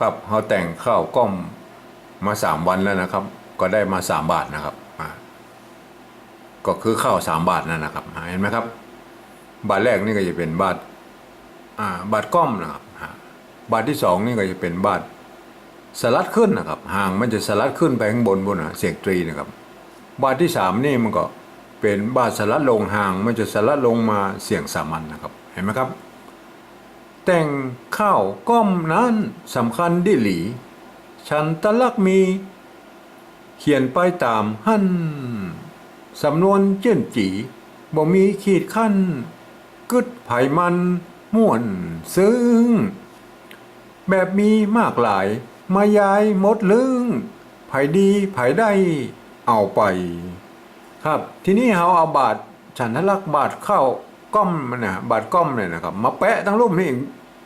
ครับเขาแต่งข้าวกล้อมมาสามวันแล้วนะครับ ก็ได้มาสามบาทนะครับก็คือข้าวสามบาทนั่นนะครับ เห็นไหมครับ บาทแรกนี่ก็จะเป็นบาทอ่าบาทก้อมนะครับบาทที่สองนี่ก็จะเป็นบาทสลัดขึ้นนะครับห่างมันจะสลัดขึ้นไปข้างบนบนนะเสียงตรีนะครับ บาทที่สามนี่มันก็เป็นบาทสลัดลงห่าง มันจะสลัดลงมาเสียงสามัญนะครับ เห็นไหมครับ แต่งข้าวก้อมนั้นสำคัญดิหลี ฉันตะลักมี เขียนไปตามหั่นสำนวนเจิ้นจีบ่มีขีดขั้นกึดไผมันม่วนซึ้ง แบบมีมากหลาย มายายมดลึงไผดีไผได้เอาไป ครับ ทีนี้เราเอาบาทฉันทลักบาทเข้า ก้อมมันนะบาทก้อมเนี่ยนะครับ มาแปะทั้งรูปนี่อีก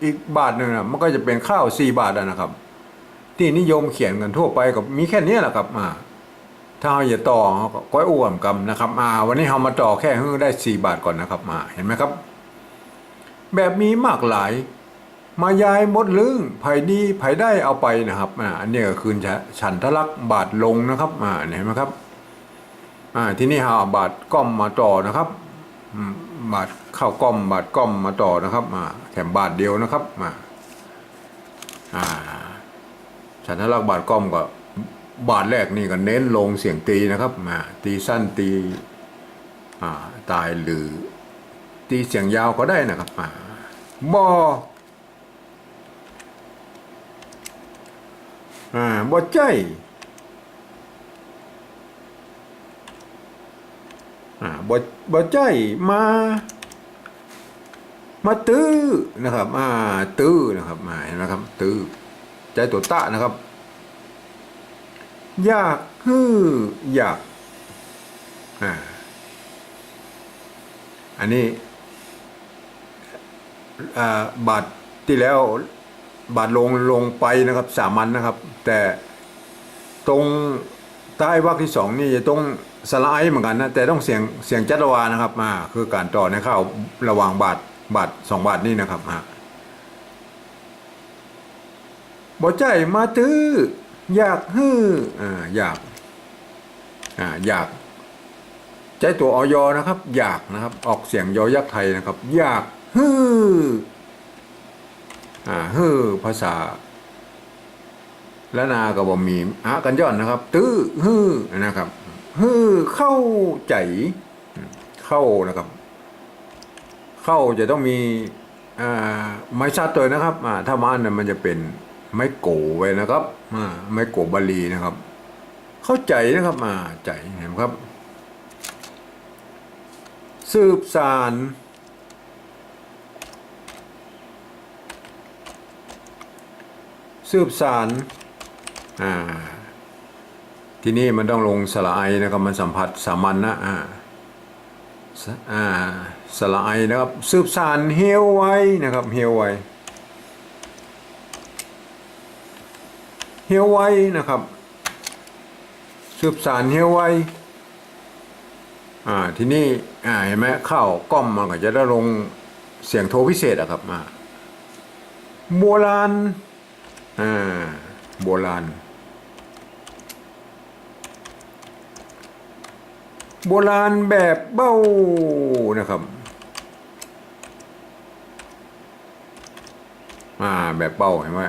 อีกบาทหนึ่งนะมันก็จะเป็นข้าวสี่บาทนะครับ ที่นิยมเขียนกันทั่วไปก็มีแค่นี้แหละครับอ่าถ้าเราอย่าต่อก้อยอ้วมกำนะครับอ่าวันนี้เรามาต่อแค่ให้ได้สี่บาทก่อนนะครับมาเห็นไหมครับ แบบมีมากหลาย มายายมดลึงไผดีไผได้เอาไปนะครับอ่าอันนี้ก็คือฉันทลักษ์บาทลงนะครับอ่าเห็นไหมครับอ่าที่นี่เราบาทก้อมมาต่อนะครับ บาทเข้าก้อม บาทก้อมมาต่อนะครับอ่าแถมบาทเดียวนะครับอ่าอ่าฉันทลักษ์บาทก้อมก็บาทแรกนี่ก็เน้นลงเสียงตีนะครับอ่าตีสั้นตีอ่าตายหรือ ตีเสียงยาวก็ได้นะครับอ่าบออ่าบ่ใจ อ่าบ่บ่ใจมามาตื้อนะครับอ่าตื้อนะครับมาเห็นไหมครับ ตื้อใจตัวตะนะครับ อยากฮืออยากอ่าอันนี้บาทที่แล้วบาทลงลงไปนะครับสามัญนะครับ แต่ตรงใต้วรรคที่สองนี่จะต้อง สไลด์เหมือนกันนะแต่ต้องเสียงเสียงจัตวานะครับมาคือการต่อในข้าวระหว่างบาทบาทสองบาทนี่นะครับฮะบ่ใจมาตื้ออยากฮื้ออ่าอยากอ่าอยากใจตัวออยนะครับ อยากนะครับ ออกเสียงยอยักษ์ไทยนะครับ อยากฮื้ออ่าฮื้อภาษาและนาก็บ่มีอะกันย้อนนะครับ ตื้อฮื้อนะครับ ฮือเข้าใจเข้านะครับ เข้าจะต้องมีไม้ชัดตัวนะครับอ่าถ้ามันเนี่ยมันจะเป็นไม้โกไว้นะครับไม้โกบาลีนะครับ เข้าใจนะครับอ่าใจเห็นไหมครับ สืบสารสืบสารอ่า ที่นี่มันต้องลงสระไอนะครับมันสัมผัสสามัญนะอ่าสอ่าสระไอนะครับสืบสารเฮียวไว้นะครับเฮียวไว้เฮียวไว้นะครับ สืบสารเฮียวไว้อ่าที่นี่อ่าเห็นไหมเข้าก้อมมันก็จะได้ลงเสียงโทพิเศษอะครับมาโบราณอ่าโบราณ โบราณแบบเบ้านะครับอ่าแบบเบ้าเห็นไหม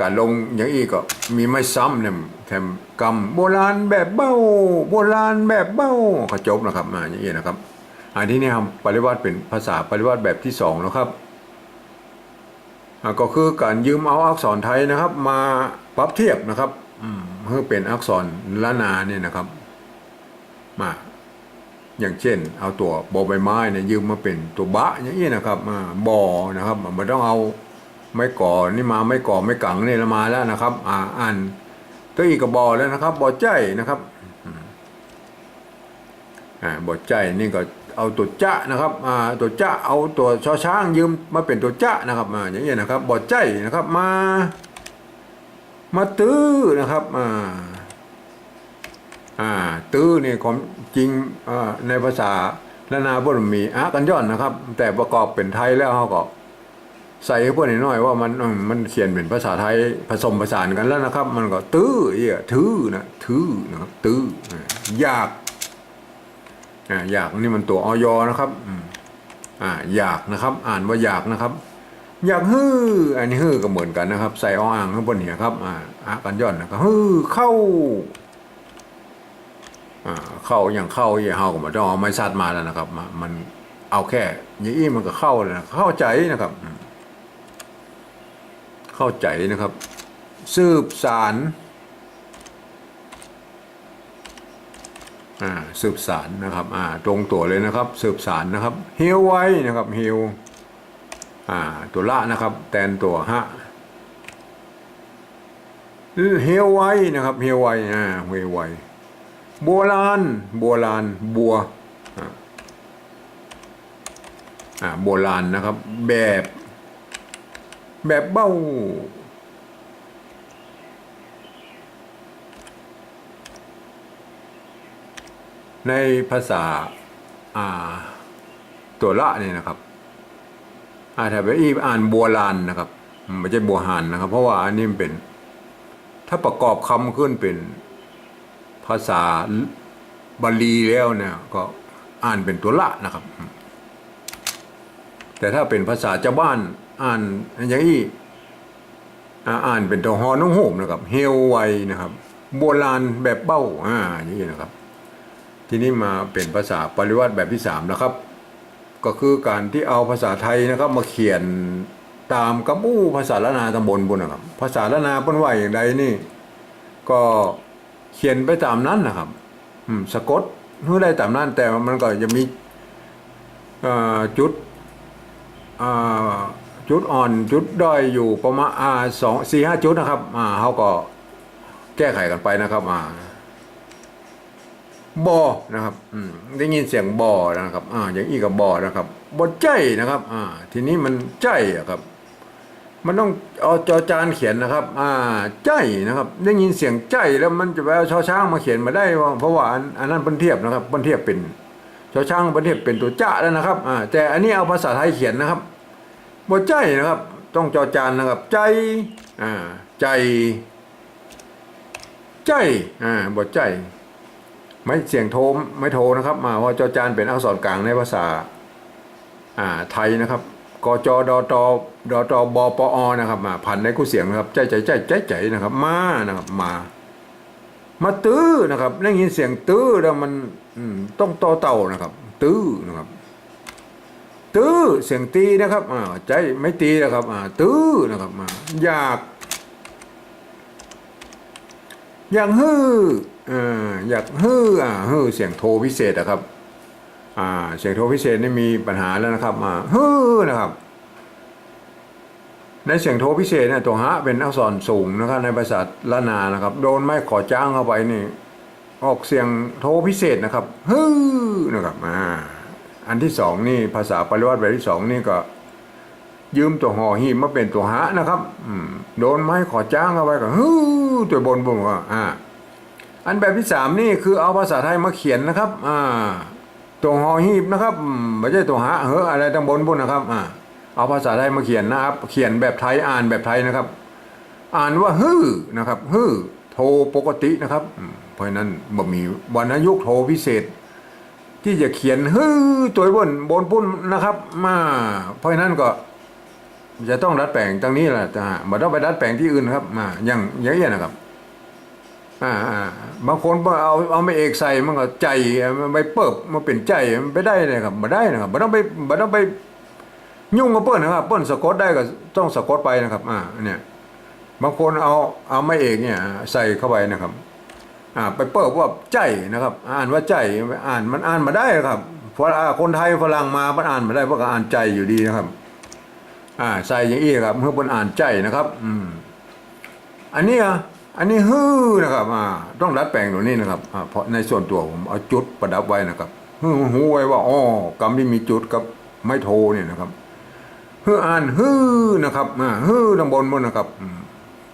การลงอย่างอีกก็มีไม่ซ้ำเนี่ยแถมกำโบราณแบบเบ้า โบราณแบบเบ้าก็จบนะครับอ่าอย่างนี้นะครับอันที่นี่ครับปริวัติเป็นภาษาปริวัติแบบที่สองแล้วครับอ่าก็คือการยืมเอาอักษรไทยนะครับ มาปรับเทียบนะครับอืมเพื่อเป็นอักษรละนาเนี่ยนะครับมา อย่างเช่น เอาตัวบอใบไม้เนี่ยยืมมาเป็นตัวบะอย่างนี้นะครับอ่าบอนะครับมันต้องเอาไม้ก่อนี่มาไม้ก่อไม้กังเนี่ละมาแล้วนะครับอ่าอ่านตัวอีกกับบอแล้วนะครับบอใจนะครับอ่าบอใจนี่ก็เอาตัวจะนะครับอ่าตัวจะเอาตัวชอช้างยืมมาเป็นตัวจะนะครับอ่าอย่างนี้นะครับบอใจนะครับมา มาตื้อนะครับอ่าอ่าตื้อนี่ความ จริงในภาษาละนาบรมีอะกันย้อนนะครับ แต่ประกอบเป็นไทยแล้วเขาก็ใส่พวกนี้น่อยว่ามันมันเขียนเป็นภาษาไทยผสมผสานกันแล้วนะครับ มันก็ตื้อเอียถือนะถือนะครับตื้อยากอ่าอยากนี่มันตัวออยนะครับอ่าอยากนะครับ อ่านว่าอยากนะครับ อยากฮื้ออันนี้ฮื้อก็เหมือนกันนะครับ ใส่ออ่างข้างบนเนี่ยครับอ่าอะกันย่อนนะครับฮื้อเข้า เข้าอย่างเข้าอย่างเฮาก็มาต้องเอาไม้ซัดมาแล้วนะครับ มันเอาแค่อย่อี้มันก็เข้าเลยนะเข้าใจนะครับ เข้าใจนะครับ สืบสารอ่าสืบสารนะครับตรงตัวเลยนะครับ สืบสารนะครับเฮวไว้นะครับเฮว่าตัวละนะครับแทนตัวฮะเฮลไว้นะครับเฮลไว้อ่าเฮลไว้ บัวลานบัวลานบัวอ่าอ่าโบราณนะครับ แบบ แบบเบ้า ในภาษาอ่าตัวละเนี่ยนะครับอ่าถ้าไปอีอ่านบัวลานนะครับไม่ใช่บัวหานนะครับ เพราะว่าอันนี้มันเป็น ถ้าประกอบคำขึ้นเป็น ภาษาบาลีแล้วเนี่ยก็อ่านเป็นตัวละนะครับ แต่ถ้าเป็นภาษาเจ้าบ้านอ่านอย่างนี้อ่านเป็นตัวฮอน้องโหมนะครับ เฮลไวนะครับ โบราณแบบเบ้าอ่าอย่างนี้นะครับ ทีนี้มาเป็นภาษาปริวัติแบบที่สามนะครับ ก็คือการที่เอาภาษาไทยนะครับ มาเขียนตามกระบู้ภาษาละนาตำบลบุญนะครับ ภาษาละนาเปิ้นว่าอย่างใดนี่ ก็ เขียนไปตามนั้นนะครับ อืมสะกดเพื่อได้ตามนั้น แต่มันก็จะมีจุดจุดอ่อนจุดด้อยอยู่ประมาณสองสี่ห้าจุดนะครับอ่าเขาก็แก้ไขกันไปนะครับอ่าบอนะครับอืมได้ยินเสียงบอนะครับอ่าอย่างอีกับบอนะครับบอใจนะครับอ่าทีนี้มันใจอะครับ มันต้องเอาจอจานเขียนนะครับ อ่าใจนะครับ ได้ยินเสียงใจแล้วมันจะไปเอาชอช้างมาเขียนมาได้เพราะว่าอันอันนั้นเปิ้นเทียบนะครับเปิ้นเทียบเป็นชอช้างเปิ้นเทียบเป็นตัวจ้าแล้วนะครับ อ่า แต่อันนี้เอาภาษาไทยเขียนนะครับบอใจนะครับ ต้องจอจานนะครับ ใจ อ่า ใจ ใจ อ่าบอใจ ไม่เสียงโทไม่โทนะครับ มาว่าจอจานเป็นอักษรกลางในภาษา อ่า ไทยนะครับ กจดตดตบปอนะครับมาพันในกู้เสียงนะครับใจใจใจใจใจนะครับมานะครับมา มาตื้อนะครับได้ยินเสียงตื้อแล้วมันต้องต่อเต่านะครับ ตื้อนะครับ ตื้อเสียงตีนะครับอ่าใจไม่ตีนะครับอ่าตื้อนะครับมาอยากอยากฮืออ่าอยากฮืออ่าฮือเสียงโทพิเศษนะครับ อ่าเสียงโทรพิเศษนี่มีปัญหาแล้วนะครับอ่าฮือนะครับ ในเสียงโทรพิเศษเนี่ยตัวฮะเป็นอักษรสูงนะครับในภาษาละนานะครับ โดนไม่ขอจ้างเข้าไปนี่ ออกเสียงโทรพิเศษนะครับฮือนะครับอ่าอันที่สองนี่ภาษาปริวัติแบบที่สองนี่ก็ ยืมตัวหอหีมาเป็นตัวหะนะครับอืโดนไม้ขอจ้างเอาไว้ก็ฮู้ตัวบนบนว่าอ่าอันแบบที่สามนี่คือเอาภาษาไทยมาเขียนนะครับ อ่า ตัวหอหีบนะครับไม่ใช่ตัวหะเฮ้ออะไรตั้งบนบนนะครับอ่าเอาภาษาไทยมาเขียนนะครับ เขียนแบบไทยอ่านแบบไทยนะครับ อ่านว่าฮือนะครับฮือโทรปกตินะครับ เพราะนั้นบ่มีวรรณยุกโทพิเศษ ที่จะเขียนฮือตัวบนบนปุ้นนะครับ มา เพราะนั้นก็ จะต้องดัดแปลงตรงนี้แหละจ้ะไม่ต้องไปดัดแปลงที่อื่นครับอ่าอย่างอย่างเงี้ยนะครับ อ่าอ่าบางคนเอาเอาไม่เอกใส่มันก็ใจมันไปเปิบมาเป็นใจมันไปได้เลยครับมาได้นะครับไม่ต้องไปไม่ต้องไปยุ่งกับเปิ้ลนะครับเปิ้ลสะกดได้ก็ต้องสะกดไปนะครับอ่าเนี่ยบางคนเอาเอาไม่เอกเนี่ยใส่เข้าไปนะครับอ่าไปเปิบว่าใจนะครับ อ่านว่าใจอ่านมันอ่านมาได้ครับเพราะอ่าคนไทยฝรั่งมามันอ่านมาได้เพราะก็อ่านใจอยู่ดีนะครับ อ่าใส่อย่างอี้ครับเพื่อบนอ่านใจนะครับ อืมอันนี้อะ อันนี้ฮือนะครับอ่าต้องรัดแปลงตรงนี้นะครับอ่าเพราะในส่วนตัวผมเอาจุดประดับไว้นะครับฮือหูไว้ว่าอ๋อกำที่มีจุดกับไม่โทเนี่ยนะครับฮืออ่านฮือนะครับอ่าฮือตางบนบนนะครับ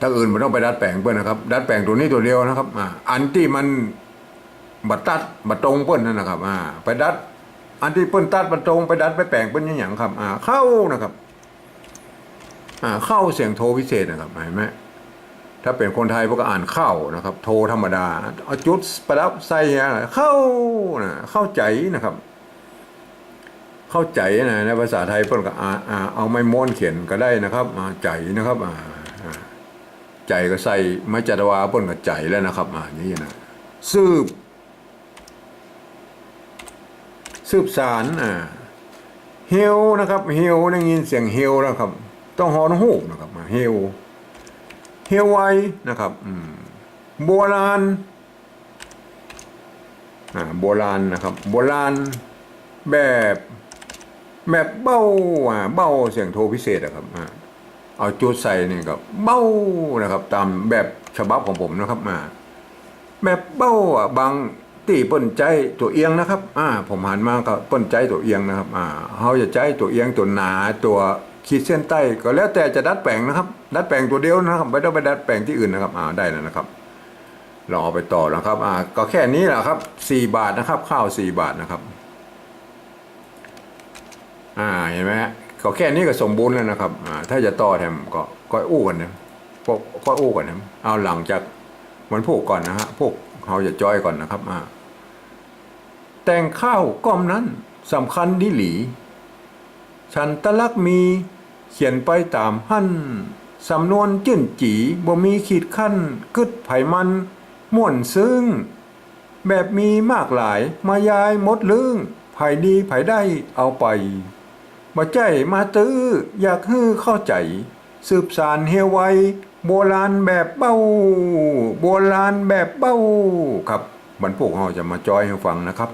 ถ้าอื่นไม่ต้องไปดัดแปลงเปิ้ลนนะครับ ดัดแปลงตัวนี้ตัวเดียวนะครับอ่าอันที่มันบัดตัดบัดตรงเปิ้ลนั่นนะครับอ่าไปดัด อันที่เปิ้ลตัดบัดตรงไปดัดไปแปลงเปิ้ลอย่างครับอ่าเข้านะครับ อ่าเข้าเสียงโทพิเศษนะครับเห็นไหม ถ้าเป็นคนไทยพวกก็อ่านเข้านะครับ โทรธรรมดาเอาจุดประดับใส่เข้านะเข้าใจนะครับ เข้าใจนะในภาษาไทยเพิ่นก็เอาไม้ม้วนเขียนก็ได้นะครับใจนะครับใจก็ใส่ไม้จัตวาเพิ่นก็ใจแล้วนะครับอ่านี่นะสืบ สืบสารอ่าเฮลนะครับเฮลได้ยินเสียงเฮลนะครับ ต้องฮอนฮูนะครับเฮล เฮลไวนะครับอืมโบราณโบราณนะครับ โบราณแบบแบบเบ้าอ่าเบ้าเสียงโทพิเศษอะครับเอาจุดใส่นี่ก็เบ้านะครับ ตามแบบฉบับของผมนะครับมาแบบเบ้าอะบางตีเปิ้นใจตัวเอียงนะครับ อ่า ผมหันมาก็เปิ้นใจตัวเอียงนะครับ อ่าเฮาจะใจตัวเอียงตัวหนาตัว ขีดเส้นใต้ก็แล้วแต่จะดัดแปลงนะครับ ดัดแปลงตัวเดียวนะครับไม่ต้องไปดัดแปลงที่อื่นนะครับอ่าได้แล้วนะครับลองเอาไปต่อนะครับอ่าก็แค่นี้แหละครับสี่บาทนะครับ ข้าวสี่บาทนะครับอ่าเห็นไหมก็แค่นี้ก็สมบูรณ์แล้วนะครับอ่าถ้าจะต่อแถมก็ก็อู้กันนะก็ก็อู้กันนะเอาหลังจากมันผูกก่อนนะฮะพวกเขาจะจอยก่อนนะครับอ่าแต่งข้าวก้อมนั้นสำคัญดิหลี ฉันตะลักมี เขียนไปตามหั่นสำนวนจื่นจีบ่มีขีดขั้นกึดไผมันม่วนซึ้งแบบมีมากหลายมายายมดลึงไผดีไผได้เอาไปบ่ใจมาตื้ออยากฮื้อเข้าใจ สืบสารเฮวไวโบราณแบบเบ้า โบราณแบบเบ้าครับบรรพวกเราจะมาจอยให้ฟังนะครับ